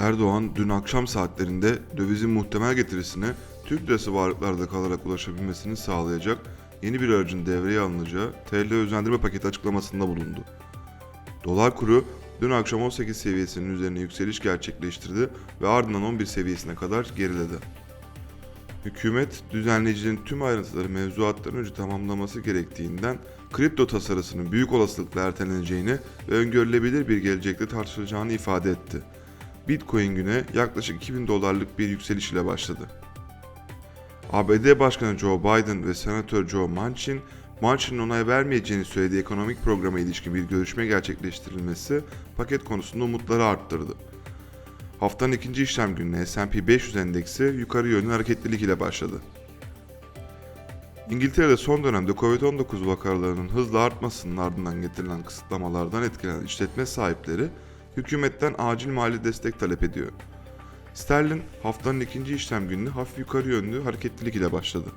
Erdoğan dün akşam saatlerinde dövizin muhtemel getirisine Türk lirası varlıklarda kalarak ulaşabilmesini sağlayacak yeni bir aracın devreye alınacağı TL özendirme paketi açıklamasında bulundu. Dolar kuru dün akşam 18 seviyesinin üzerine yükseliş gerçekleştirdi ve ardından 11 seviyesine kadar geriledi. Hükümet, düzenleyicinin tüm ayrıntıları mevzuattan önce tamamlaması gerektiğinden kripto tasarısının büyük olasılıkla erteleneceğini ve öngörülebilir bir gelecekte tartışılacağını ifade etti. Bitcoin güne yaklaşık 2000 dolarlık bir yükseliş ile başladı. ABD Başkanı Joe Biden ve Senatör Joe Manchin, Manchin'in onay vermeyeceğini söylediği ekonomik programa ilişkin bir görüşme gerçekleştirilmesi paket konusunda umutları arttırdı. Haftanın ikinci işlem gününe S&P 500 endeksi yukarı yönlü hareketlilik ile başladı. İngiltere'de son dönemde Covid-19 vakalarının hızla artmasının ardından getirilen kısıtlamalardan etkilenen işletme sahipleri hükümetten acil mali destek talep ediyor. Sterlin haftanın ikinci işlem gününü hafif yukarı yönlü hareketlilik ile başladı.